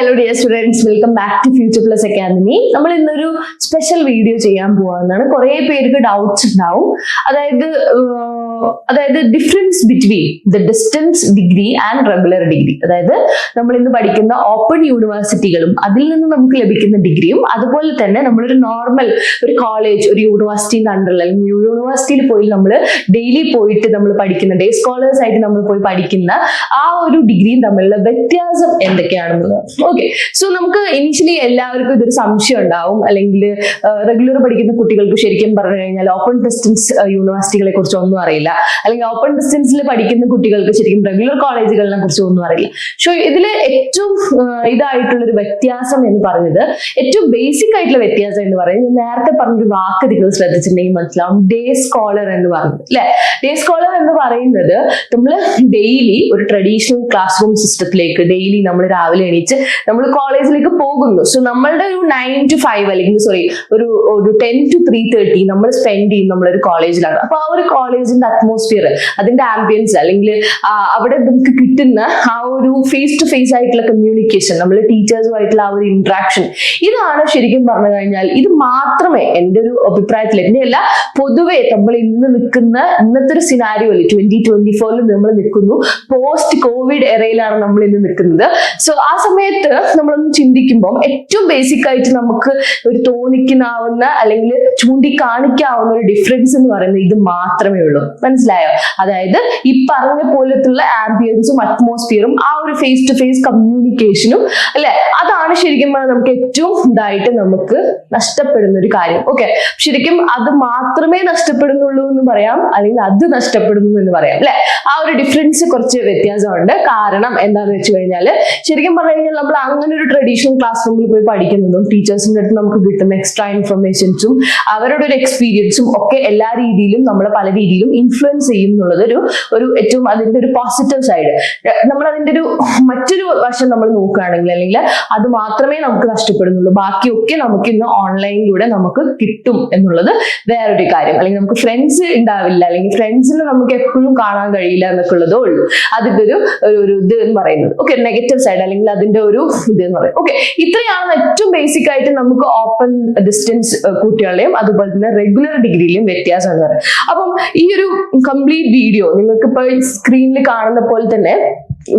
Hello dear students welcome back to future plus academy നമ്മൾ ഇന്നൊരു special video ചെയ്യാൻ പോവാന്നാണ്. കുറെ പേർക്ക് ഡൗട്ട്സ് ഉണ്ടാവും. അതായത് അതായത് difference between the distance degree and regular degree അതായത് നമ്മൾ ഇന്ന് പഠിക്കുന്ന ഓപ്പൺ യൂണിവേഴ്സിറ്റികളും അതിൽ നിന്ന് നമുക്ക് ലഭിക്കുന്ന ഡിഗ്രിയും അതുപോലെ തന്നെ നമ്മളൊരു നോർമൽ ഒരു കോളേജ് ഒരു യൂണിവേഴ്സിറ്റിന്റെ അണ്ടറിൽ അല്ലെങ്കിൽ യൂണിവേഴ്സിറ്റിയിൽ പോയി നമ്മൾ ഡെയിലി പോയിട്ട് നമ്മൾ പഠിക്കുന്ന ഡേ സ്കോളേഴ്സ് ആയിട്ട് നമ്മൾ പോയി പഠിക്കുന്ന ആ ഒരു ഡിഗ്രിയും തമ്മിലുള്ള വ്യത്യാസം എന്തൊക്കെയാണെന്നുള്ളത്. ഓക്കെ സോ നമുക്ക് ഇനിഷ്യലി എല്ലാവർക്കും ഇതൊരു സംശയം ഉണ്ടാവും. അല്ലെങ്കിൽ റെഗുലർ പഠിക്കുന്ന കുട്ടികൾക്ക് ശരിക്കും പറഞ്ഞു കഴിഞ്ഞാൽ ഓപ്പൺ ഡിസ്റ്റൻസ് യൂണിവേഴ്സിറ്റികളെ കുറിച്ച് ഒന്നും അറിയില്ല. അല്ലെങ്കിൽ ഓപ്പൺ ഡിസ്റ്റൻസിൽ പഠിക്കുന്ന കുട്ടികൾക്ക് ശരിക്കും റെഗുലർ കോളേജുകളെ കുറിച്ച് ഒന്നും അറിയില്ല. സോ ഇതിൽ ഏറ്റവും ഇതായിട്ടുള്ളൊരു വ്യത്യാസം എന്ന് പറയുന്നത് ഏറ്റവും ബേസിക് ആയിട്ടുള്ള വ്യത്യാസം എന്ന് പറയുന്നത് നേരത്തെ പറഞ്ഞൊരു വാക്ക് നിങ്ങൾ ശ്രദ്ധിച്ചിട്ടുണ്ടെങ്കിൽ മനസ്സിലാവും. ഡേ സ്കോളർ എന്ന് പറഞ്ഞു അല്ലെ ഡേ സ്കോളർ എന്ന് പറയുന്നത് നമ്മൾ ഡെയിലി ഒരു ട്രഡീഷണൽ ക്ലാസ് റൂം സിസ്റ്റത്തിലേക്ക് ഡെയിലി നമ്മൾ രാവിലെ എണീച്ച് നമ്മൾ കോളേജിലേക്ക് പോകുന്നു. സോ നമ്മളുടെ ഒരു നയൻ ടു ഫൈവ് അല്ലെങ്കിൽ സോറി ഒരു ഒരു ടെൻ ടു ത്രീ തേർട്ടി നമ്മൾ സ്പെൻഡ് ചെയ്യും നമ്മളൊരു കോളേജിലാണ്. അപ്പൊ ആ ഒരു കോളേജിന്റെ അറ്റ്മോസ്ഫിയർ അതിന്റെ ആംബിയൻസ് അല്ലെങ്കിൽ അവിടെ നമുക്ക് കിട്ടുന്ന ആ ഒരു ഫേസ് ടു ഫേസ് ആയിട്ടുള്ള കമ്മ്യൂണിക്കേഷൻ നമ്മൾ ടീച്ചേഴ്സുമായിട്ടുള്ള ആ ഒരു ഇന്ററാക്ഷൻ ഇതാണ് ശരിക്കും പറഞ്ഞു കഴിഞ്ഞാൽ ഇത് മാത്രമേ എന്റെ ഒരു അഭിപ്രായത്തിൽ എന്നെയല്ല പൊതുവെ നമ്മൾ ഇന്ന് നിൽക്കുന്ന ഇന്നത്തെ ഒരു സിനാരിയോയിൽ ട്വന്റി ട്വന്റി ഫോറിൽ നമ്മൾ നിൽക്കുന്നു. പോസ്റ്റ് കോവിഡ് എറയിലാണ് നമ്മൾ ഇന്ന് നിൽക്കുന്നത്. സോ ആ സമയത്ത് നമ്മളൊന്ന് ചിന്തിക്കുമ്പോൾ ഏറ്റവും ബേസിക് ആയിട്ട് നമുക്ക് ഒരു തോന്നിക്കുന്നാവുന്ന അല്ലെങ്കിൽ ചൂണ്ടിക്കാണിക്കാവുന്ന ഒരു ഡിഫറൻസ് എന്ന് പറയുന്നത് ഇത് മാത്രമേ ഉള്ളൂ. മനസ്സിലായോ? അതായത് ഈ പറഞ്ഞ പോലത്തുള്ള ആംബിയൻസും അറ്റ്മോസ്ഫിയറും ആ ഒരു ഫേസ് ടു ഫേസ് കമ്മ്യൂണിക്കേഷനും അല്ലെ? അതാണ് ശരിക്കും നമുക്ക് ഏറ്റവും ഇതായിട്ട് നമുക്ക് നഷ്ടപ്പെടുന്ന ഒരു കാര്യം. ഓക്കെ ശരിക്കും അത് മാത്രമേ നഷ്ടപ്പെടുന്നുള്ളൂ എന്ന് പറയാം. അല്ലെങ്കിൽ അത് നഷ്ടപ്പെടുന്നു എന്ന് പറയാം. അല്ലെ? ആ ഒരു ഡിഫറൻസ് കുറച്ച് വ്യത്യാസമുണ്ട്. കാരണം എന്താന്ന് വെച്ച് കഴിഞ്ഞാൽ ശരിക്കും പറഞ്ഞു കഴിഞ്ഞാൽ നമ്മൾ അങ്ങനെ ഒരു ട്രഡീഷണൽ ക്ലാസ് റൂമിൽ പോയി പഠിക്കുന്നതും ടീച്ചേഴ്സിന്റെ അടുത്ത് നമുക്ക് കിട്ടുന്ന എക്സ്ട്രാ ഇൻഫർമേഷൻസും അവരുടെ ഒരു എക്സ്പീരിയൻസും ഒക്കെ എല്ലാ രീതിയിലും നമ്മളെ പല രീതിയിലും ഇൻഫ്ലുവൻസ് ചെയ്യും ഒരു ഒരു ഏറ്റവും അതിന്റെ ഒരു പോസിറ്റീവ് സൈഡ് നമ്മൾ അതിന്റെ ഒരു മറ്റൊരു വശം നമ്മൾ നോക്കുകയാണെങ്കിൽ അല്ലെങ്കിൽ അത് മാത്രമേ നമുക്ക് നഷ്ടപ്പെടുന്നുള്ളൂ. ബാക്കിയൊക്കെ നമുക്ക് ഇന്ന് ഓൺലൈനിലൂടെ നമുക്ക് കിട്ടും എന്നുള്ളത് വേറൊരു കാര്യം. അല്ലെങ്കിൽ നമുക്ക് ഫ്രണ്ട്സ് ഉണ്ടാവില്ല. അല്ലെങ്കിൽ ഫ്രണ്ട്സിനെ നമുക്ക് എപ്പോഴും കാണാൻ കഴിയില്ല എന്നൊക്കെ ഉള്ളതേ ഉള്ളൂ. അതിന്റെ ഒരു- ഒരു ഇത് എന്ന് പറയുന്നത്. ഓക്കെ നെഗറ്റീവ് സൈഡ് അല്ലെങ്കിൽ അതിന്റെ ഒരു ഇത് എന്ന് പറയും. ഓക്കെ ഇത്രയാണ് ഏറ്റവും ബേസിക് ആയിട്ട് നമുക്ക് ഓപ്പൺ ഡിസ്റ്റൻസ് കുട്ടികളുടെയും അതുപോലെ തന്നെ റെഗുലർ ഡിഗ്രിയിലും വ്യത്യാസം എന്ന് അപ്പം ഈ ഒരു കംപ്ലീറ്റ് വീഡിയോ നിങ്ങൾക്ക് ഇപ്പൊ സ്ക്രീനിൽ കാണുന്ന പോലെ തന്നെ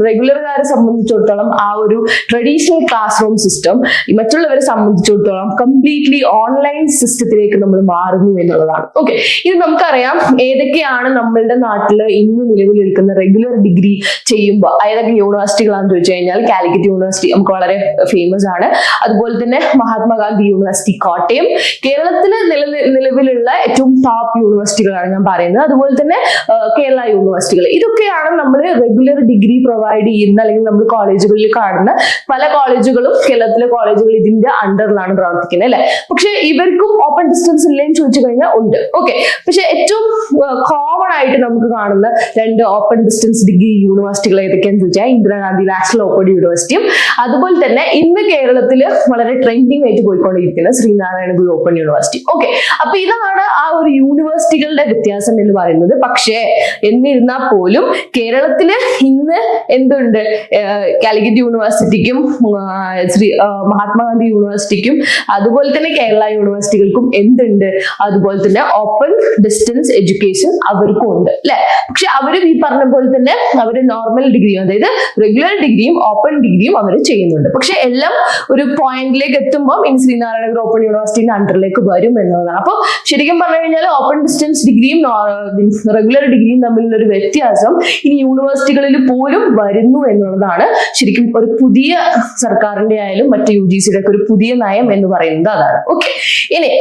റെഗുലർകാരെ സംബന്ധിച്ചിടത്തോളം ആ ഒരു ട്രഡീഷണൽ ക്ലാസ് റൂം സിസ്റ്റം മറ്റുള്ളവരെ സംബന്ധിച്ചിടത്തോളം കംപ്ലീറ്റ്ലി ഓൺലൈൻ സിസ്റ്റത്തിലേക്ക് നമ്മൾ മാറുന്നു എന്നുള്ളതാണ്. ഓക്കെ ഇത് നമുക്കറിയാം ഏതൊക്കെയാണ് നമ്മളുടെ നാട്ടിൽ ഇന്ന് നിലവിൽ റെഗുലർ ഡിഗ്രി ചെയ്യുമ്പോൾ ഏതൊക്കെ യൂണിവേഴ്സിറ്റികളാണെന്ന് ചോദിച്ചു കഴിഞ്ഞാൽ കാലിക്കറ്റ് യൂണിവേഴ്സിറ്റി നമുക്ക് വളരെ ഫേമസ് ആണ്. അതുപോലെ തന്നെ മഹാത്മാഗാന്ധി യൂണിവേഴ്സിറ്റി കോട്ടയം. കേരളത്തിൽ നില നിലവിലുള്ള ഏറ്റവും ടോപ്പ് യൂണിവേഴ്സിറ്റികളാണ് ഞാൻ പറയുന്നത്. അതുപോലെ തന്നെ കേരള യൂണിവേഴ്സിറ്റികൾ ഇതൊക്കെയാണ് നമ്മൾ റെഗുലർ ഡിഗ്രി പ്രൊവൈഡ് ചെയ്യുന്ന അല്ലെങ്കിൽ നമ്മൾ കോളേജുകളിൽ കാണുന്ന പല കോളേജുകളും കേരളത്തിലെ കോളേജുകൾ ഇതിന്റെ അണ്ടറിലാണ് പ്രവർത്തിക്കുന്നത് അല്ലെ? പക്ഷെ ഇവർക്കും ഓപ്പൺ ഡിസ്റ്റൻസ് ഇല്ലേന്ന് ചോദിച്ചു കഴിഞ്ഞാൽ ഉണ്ട്. ഓക്കെ പക്ഷെ ഏറ്റവും കോമൺ ആയിട്ട് നമുക്ക് കാണുന്ന രണ്ട് ഓപ്പൺ ഡിസ്റ്റൻസ് ഡിഗ്രി യൂണിവേഴ്സിറ്റികൾ ഏതൊക്കെയാണെന്ന് ചോദിച്ചാൽ ഇന്ദിരാഗാന്ധി നാഷണൽ ഓപ്പൺ യൂണിവേഴ്സിറ്റിയും അതുപോലെ തന്നെ ഇന്ന് കേരളത്തിൽ വളരെ ട്രെൻഡിങ് ആയിട്ട് പോയിക്കൊണ്ടിരിക്കുന്ന Sreenarayana Guru open university okay അപ്പൊ ഇതാണ് ആ ഒരു യൂണിവേഴ്സിറ്റികളുടെ വ്യത്യാസം എന്ന് പറയുന്നത്. പക്ഷേ എന്നിരുന്നാൽ പോലും കേരളത്തിൽ ഇന്ന് എന്തുണ്ട്? കാലിക്കറ്റ് യൂണിവേഴ്സിറ്റിക്കും ശ്രീ മഹാത്മാഗാന്ധി യൂണിവേഴ്സിറ്റിക്കും അതുപോലെ തന്നെ കേരള യൂണിവേഴ്സിറ്റികൾക്കും എന്തുണ്ട്? അതുപോലെ തന്നെ ഓപ്പൺ ഡിസ്റ്റൻസ് എഡ്യൂക്കേഷൻ അവർക്കും ഉണ്ട് അല്ലെ? പക്ഷെ അവരും ഈ പറഞ്ഞ പോലെ തന്നെ അവർ നോർമൽ ഡിഗ്രി അതായത് റെഗുലർ ഡിഗ്രിയും ഓപ്പൺ ഡിഗ്രിയും അവർ ചെയ്യുന്നുണ്ട്. പക്ഷെ എല്ലാം ഒരു പോയിന്റിലേക്ക് എത്തുമ്പോൾ ഇൻ ശ്രീനാരായണ ഗുരു ഓപ്പൺ യൂണിവേഴ്സിറ്റിന്റെ അണ്ടറിലേക്ക് വരും എന്നുള്ളതാണ്. അപ്പോൾ ശരിക്കും പറഞ്ഞു കഴിഞ്ഞാൽ ഓപ്പൺ ഡിസ്റ്റൻസ് ഡിഗ്രിയും റെഗുലർ ഡിഗ്രിയും തമ്മിലുള്ള ഒരു വ്യത്യാസം ഇനി യൂണിവേഴ്സിറ്റികളിൽ പോലും വരുന്നു എന്നുള്ളതാണ് ശരിക്കും ഒരു പുതിയ സർക്കാരിന്റെ ആയാലും മറ്റു യു ജി സിയുടെ ഒരു പുതിയ നയം എന്ന് പറയുന്നത് അതാണ്. ഓക്കെ ഇനി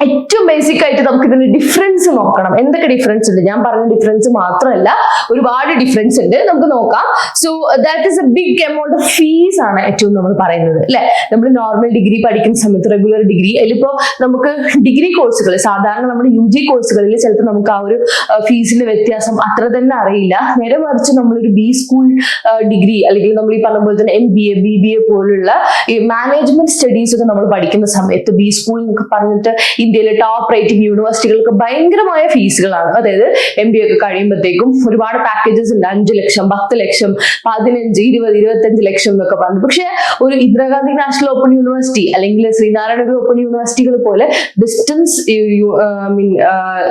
ഏറ്റവും ബേസിക് ആയിട്ട് നമുക്ക് ഇതിന്റെ ഡിഫറൻസ് നോക്കണം. എന്തൊക്കെ ഡിഫറൻസ് ഉണ്ട്? ഞാൻ പറഞ്ഞ ഡിഫറൻസ് മാത്രമല്ല ഒരുപാട് ഡിഫറൻസ് ഉണ്ട്. നമുക്ക് നോക്കാം. So that is a big amount of fees ആണ് ഏറ്റവും നമ്മൾ പറയുന്നത് അല്ലെ? നമ്മൾ നോർമൽ ഡിഗ്രി പഠിക്കുന്ന സമയത്ത് റെഗുലർ ഡിഗ്രി അതിലിപ്പോ നമുക്ക് ഡിഗ്രി കോഴ്സുകൾ സാധാരണ നമ്മുടെ യു ജി കോഴ്സുകളിൽ ചിലപ്പോൾ നമുക്ക് ആ ഒരു ഫീസിന്റെ വ്യത്യാസം അത്ര തന്നെ അറിയില്ല. നേരെ മറിച്ച് നമ്മളൊരു ബി സ്കൂൾ ഡിഗ്രി അല്ലെങ്കിൽ നമ്മൾ ഈ പറഞ്ഞ പോലെ തന്നെ M B A B B A പോലുള്ള ഈ മാനേജ്മെന്റ് സ്റ്റഡീസ് ഒക്കെ നമ്മൾ പഠിക്കുന്ന സമയത്ത് ബി സ്കൂൾ എന്നൊക്കെ പറഞ്ഞിട്ട് ഇന്ത്യയിലെ ടോപ്പ് റേറ്റിംഗ് യൂണിവേഴ്സിറ്റികൾക്ക് ഭയങ്കരമായ ഫീസുകളാണ്. അതായത് എം ബി ഒക്കെ കഴിയുമ്പോഴത്തേക്കും ഒരുപാട് പാക്കേജസ് ഉണ്ട്. അഞ്ച് ലക്ഷം പത്ത് ലക്ഷം പതിനഞ്ച് ഇരുപത് ഇരുപത്തഞ്ച് ലക്ഷം എന്നൊക്കെ പറഞ്ഞു. പക്ഷെ ഒരു ഇന്ദിരാഗാന്ധി നാഷണൽ ഓപ്പൺ യൂണിവേഴ്സിറ്റി അല്ലെങ്കിൽ ശ്രീനാരായണ ഓപ്പൺ യൂണിവേഴ്സിറ്റികൾ പോലെ ഡിസ്റ്റൻസ് മീൻ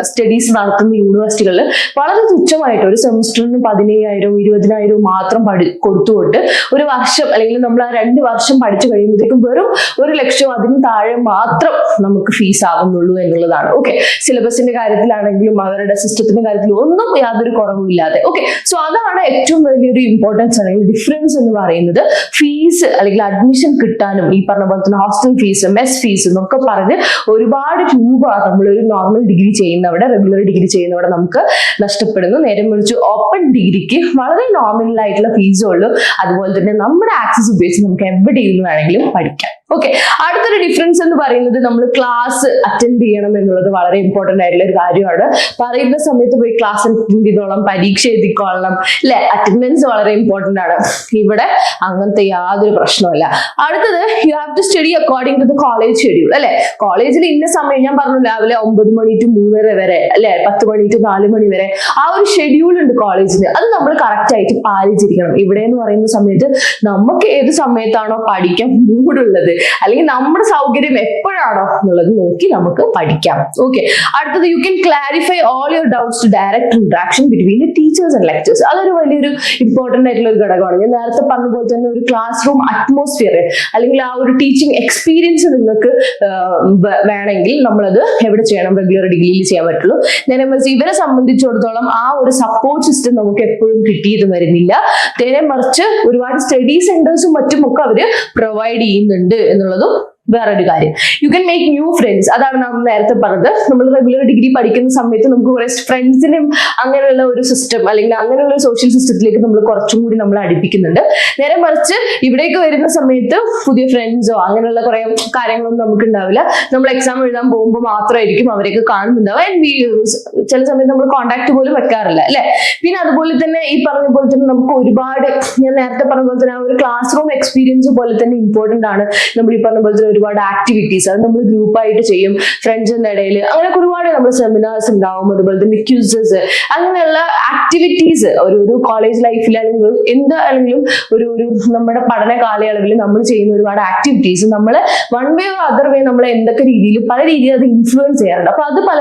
സ്റ്റഡീസ് നടത്തുന്ന യൂണിവേഴ്സിറ്റികളിൽ വളരെ തുച്ഛമായിട്ട് ഒരു സെമിസ്റ്ററിന് പതിനയ്യായിരവും ഇരുപതിനായിരവും മാത്രം പഠി കൊടുത്തുകൊണ്ട് ഒരു വർഷം അല്ലെങ്കിൽ നമ്മൾ ആ രണ്ട് വർഷം പഠിച്ചു കഴിയുമ്പോഴത്തേക്കും വെറും ഒരു ലക്ഷം അതിന് താഴെ മാത്രം നമുക്ക് ഫീസ് ആകുന്നുള്ളൂ എന്നുള്ളതാണ്. ഓക്കെ സിലബസിന്റെ കാര്യത്തിലാണെങ്കിലും അവരുടെ സിസ്റ്റത്തിന്റെ കാര്യത്തിലും ഒന്നും യാതൊരു കുറവുമില്ലാതെ ഓക്കെ സോ അതാണ് ഏറ്റവും വലിയൊരു ഇമ്പോർട്ടൻസ് അല്ലെങ്കിൽ ഡിഫറൻസ് എന്ന് പറയുന്നത്. ഫീസ് അല്ലെങ്കിൽ അഡ്മിഷൻ കിട്ടാനും ഈ പറഞ്ഞ പോലെ തന്നെ ഹോസ്റ്റൽ ഫീസ് മെസ് ഫീസ് എന്നൊക്കെ പറഞ്ഞ് ഒരുപാട് രൂപ നമ്മൾ ഒരു നോർമൽ ഡിഗ്രി ചെയ്യുന്നവിടെ റെഗുലർ ഡിഗ്രി ചെയ്യുന്നവിടെ നമുക്ക് നഷ്ടപ്പെടുന്നു. നേരെ മറിച്ച് ഓപ്പൺ ഡിഗ്രിക്ക് വളരെ നോമിനൽ ആയിട്ടുള്ള ഉള്ളൂ. അതുപോലെ തന്നെ നമ്മുടെ ആക്സസ് ഉപയോഗിച്ച് നമുക്ക് എവിടെയെങ്കിലും വേണമെങ്കിലും പഠിക്കാം. ഓക്കെ അടുത്തൊരു ഡിഫറൻസ് എന്ന് പറയുന്നത് നമ്മൾ ക്ലാസ് അറ്റൻഡ് ചെയ്യണം എന്നുള്ളത് വളരെ ഇമ്പോർട്ടന്റ് ആയിട്ടുള്ള ഒരു കാര്യമാണ്. പറയുന്ന സമയത്ത് പോയി ക്ലാസ് അറ്റൻഡ് ചെയ്തോളാം പരീക്ഷ എഴുതിക്കോളണം അല്ലെ അറ്റൻഡൻസ് വളരെ ഇമ്പോർട്ടന്റ് ആണ്. ഇവിടെ അങ്ങനത്തെ യാതൊരു പ്രശ്നമല്ല അടുത്തത് you have to study according to the college schedule അല്ലെ? കോളേജിൽ ഇന്ന സമയം ഞാൻ പറഞ്ഞു രാവിലെ ഒമ്പത് മണി ടു മൂന്നര വരെ അല്ലെ പത്ത് മണി ടു നാല് മണി വരെ ആ ഒരു ഷെഡ്യൂൾ ഉണ്ട് കോളേജിന് അത് നമ്മൾ കറക്റ്റ് ആയിട്ട് പാലിച്ചിരിക്കണം. ഇവിടെ എന്ന് പറയുന്ന സമയത്ത് നമുക്ക് ഏത് സമയത്താണോ പഠിക്കാൻ മൂടുള്ളത് അല്ലെങ്കിൽ നമ്മുടെ സൗകര്യം എപ്പോഴാണോ എന്നുള്ളത് നോക്കി നമുക്ക് പഠിക്കാം. ഓക്കെ അടുത്തത് you can clarify all your doubts to direct interaction between the teachers and lectures അതൊരു വലിയൊരു ഇമ്പോർട്ടന്റ് ആയിട്ടുള്ള ഒരു ഘടകമാണ്. ഞാൻ നേരത്തെ പറഞ്ഞ പോലെ തന്നെ ഒരു ക്ലാസ് റൂം അറ്റ്മോസ്ഫിയർ അല്ലെങ്കിൽ ആ ഒരു ടീച്ചിങ് എക്സ്പീരിയൻസ് നിങ്ങൾക്ക് വേണമെങ്കിൽ നമ്മളത് എവിടെ ചെയ്യണം? റെഗുലർ ഡിഗ്രിയിൽ ചെയ്യാൻ പറ്റുള്ളൂ. നേരെ മറിച്ച് ഇവരെ സംബന്ധിച്ചിടത്തോളം ആ ഒരു സപ്പോർട്ട് സിസ്റ്റം നമുക്ക് എപ്പോഴും കിട്ടിയത് വരുന്നില്ല. നേരെ മറിച്ച് ഒരുപാട് സ്റ്റഡി സെന്റേഴ്സും മറ്റും ഒക്കെ അവർ പ്രൊവൈഡ് ചെയ്യുന്നുണ്ട് എന്നുള്ളതും വേറൊരു കാര്യം. You can make new friends അതാണ് നാം നേരത്തെ പറഞ്ഞത്. നമ്മൾ റെഗുലർ ഡിഗ്രി പഠിക്കുന്ന സമയത്ത് നമുക്ക് കുറെ ഫ്രണ്ട്സിനും അങ്ങനെയുള്ള ഒരു സിസ്റ്റം അല്ലെങ്കിൽ അങ്ങനെയുള്ള ഒരു സോഷ്യൽ സിസ്റ്റത്തിലേക്ക് നമ്മൾ കുറച്ചും കൂടി നമ്മൾ അടുപ്പിക്കുന്നുണ്ട്. നേരെ മറിച്ച് ഇവിടേക്ക് വരുന്ന സമയത്ത് പുതിയ ഫ്രണ്ട്സോ അങ്ങനെയുള്ള കുറെ കാര്യങ്ങളൊന്നും നമുക്ക് ഉണ്ടാവില്ല നമ്മൾ എക്സാം എഴുതാൻ പോകുമ്പോൾ മാത്രമായിരിക്കും അവരെയൊക്കെ കാണുന്നുണ്ടാവുക. ചില സമയത്ത് നമ്മൾ കോണ്ടാക്ട് പോലും വെക്കാറില്ല അല്ലെ? പിന്നെ അതുപോലെ തന്നെ ഈ പറഞ്ഞ പോലെ തന്നെ നമുക്ക് ഒരുപാട് ഞാൻ നേരത്തെ പറഞ്ഞ പോലെ തന്നെ ഒരു ക്ലാസ് റൂം എക്സ്പീരിയൻസ് പോലെ തന്നെ ഇമ്പോർട്ടന്റ് ആണ്. നമ്മൾ ഈ പറഞ്ഞ പോലെ തന്നെ ഒരുപാട് ആക്ടിവിറ്റീസ് അത് നമ്മൾ ഗ്രൂപ്പായിട്ട് ചെയ്യും. ഫ്രണ്ട്സിന്റെ ഇടയിൽ അങ്ങനെ ഒരുപാട് നമ്മൾ സെമിനാർസ് ഉണ്ടാവും. അതുപോലെ തന്നെ ക്യൂസസ് അങ്ങനെയുള്ള ആക്ടിവിറ്റീസ് ഒരു ഒരു കോളേജ് ലൈഫിൽ അല്ലെങ്കിൽ എന്താണെങ്കിലും ഒരു ഒരു നമ്മുടെ പഠന കാലയളവിൽ നമ്മൾ ചെയ്യുന്ന ഒരുപാട് ആക്ടിവിറ്റീസ് നമ്മൾ one way or other way നമ്മൾ എന്തൊക്കെ രീതിയിൽ പല രീതിയിൽ അത് ഇൻഫ്ലുവൻസ് ചെയ്യാറുണ്ട്. അപ്പൊ അത് പല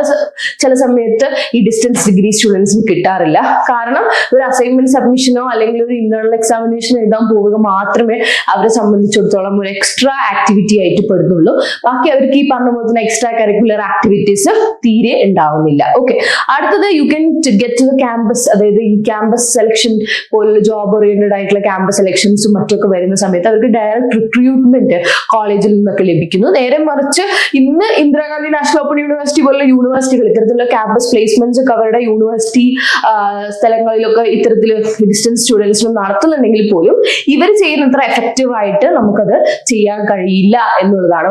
ചില സമയത്ത് ഈ ഡിസ്റ്റൻസ് ഡിഗ്രി സ്റ്റുഡൻസിന് കിട്ടാറില്ല. കാരണം ഒരു അസൈൻമെന്റ് സബ്മിഷനോ അല്ലെങ്കിൽ ഒരു ഇന്റേണൽ എക്സാമിനേഷൻ എഴുതാൻ പോവുക മാത്രമേ അവരെ സംബന്ധിച്ചിടത്തോളം ഒരു എക്സ്ട്രാ ആക്ടിവിറ്റി ആയിട്ട് പെടുന്നുള്ളൂ ബാക്കി അവർക്ക് ഈ പറഞ്ഞ പോലെ തന്നെ എക്സ്ട്രാ കരിക്കുലർ ആക്ടിവിറ്റീസ് തീരെ ഉണ്ടാവുന്നില്ല. ഓക്കെ അടുത്തത് you can get to the campus അതായത് ഈ ക്യാമ്പസ് സെലക്ഷൻ പോലുള്ള ജോബ് ഓറിയന്റഡ് ആയിട്ടുള്ള ക്യാമ്പസ് സെലക്ഷൻസും മറ്റൊക്കെ വരുന്ന സമയത്ത് അവർക്ക് ഡയറക്റ്റ് റിക്രൂട്ട്മെന്റ് കോളേജിൽ നിന്നൊക്കെ ലഭിക്കുന്നു. നേരെ മറിച്ച് ഇന്ന് ഇന്ദിരാഗാന്ധി നാഷണൽ ഓപ്പൺ യൂണിവേഴ്സിറ്റി പോലുള്ള യൂണിവേഴ്സിറ്റികൾ ഇത്തരത്തിലുള്ള ക്യാമ്പസ് പ്ലേസ്മെന്റ്സ് ഒക്കെ അവരുടെ യൂണിവേഴ്സിറ്റി സ്ഥലങ്ങളിലൊക്കെ ഇത്തരത്തിൽ ഡിസ്റ്റൻസ് സ്റ്റുഡൻസിനും നടത്തുന്നുണ്ടെങ്കിൽ പോലും ഇവർ ചെയ്യുന്നത്ര എഫക്റ്റീവ് ആയിട്ട് നമുക്കത് ചെയ്യാൻ കഴിയില്ല എന്നുള്ളതാണ്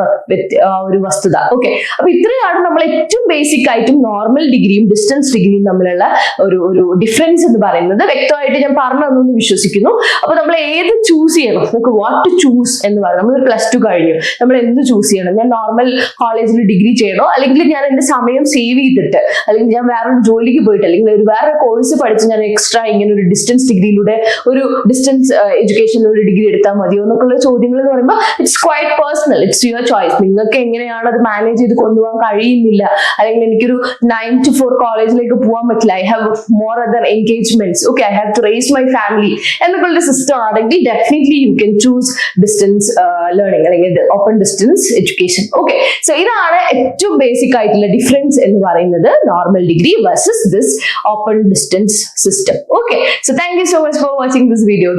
ഒരു വസ്തുത. ഓക്കെ അപ്പൊ ഇത്രയാണ് നമ്മൾ ഏറ്റവും ബേസിക് ആയിട്ടും നോർമൽ ഡിഗ്രിയും ഡിസ്റ്റൻസ് ഡിഗ്രിയും തമ്മിലുള്ള ഒരു ഒരു ഡിഫറൻസ് എന്ന് പറയുന്നത്. വ്യക്തമായിട്ട് ഞാൻ പറഞ്ഞു തന്നു വിശ്വസിക്കുന്നു. അപ്പൊ നമ്മൾ ഏത് ചൂസ് ചെയ്യണം? നമുക്ക് വാട്ട് ടു ചൂസ് എന്ന് പറയുന്നത് നമ്മൾ പ്ലസ് ടു കഴിഞ്ഞു. നമ്മൾ എന്ത് ചൂസ് ചെയ്യണം? ഞാൻ നോർമൽ കോളേജിൽ ഡിഗ്രി ചെയ്യണോ? അല്ലെങ്കിൽ ഞാൻ എന്റെ സമയം സേവ് ചെയ്തിട്ട് അല്ലെങ്കിൽ ഞാൻ വേറൊരു ജോലിക്ക് പോയിട്ട് അല്ലെങ്കിൽ ഒരു വേറെ കോഴ്സ് പഠിച്ച് ഞാൻ എക്സ്ട്രാ ഇങ്ങനെ ഒരു ഡിസ്റ്റൻസ് ഡിഗ്രിയിലൂടെ ഒരു ഡിസ്റ്റൻസ് എഡ്യൂക്കേഷനിൽ ഒരു ഡിഗ്രി എടുത്താൽ മതിയോ? എന്നൊക്കെയുള്ള ചോദ്യങ്ങൾ എന്ന് പറയുമ്പോൾ it's quite personal it's your choice നിങ്ങൾക്ക് എങ്ങനെയാണ് അത് മാനേജ് ചെയ്ത് കൊണ്ടുപോകാൻ കഴിയുന്നില്ല. അല്ലെങ്കിൽ എനിക്കൊരു നയൻ ടു ഫോർ കോളേജിലേക്ക് പോകാൻ പറ്റില്ല. I have more other engagements okay I have to raise my family എന്നൊക്കെയുള്ള സിസ്റ്റം ആണെങ്കിൽ definitely you can choose distance learning അല്ലെങ്കിൽ open distance education okay so ഇതാണ് ഏറ്റവും ബേസിക് ആയിട്ടുള്ള ഡിഫറൻസ് എന്ന് പറയുന്നത് normal degree versus this open distance system okay so thank you so much for watching this video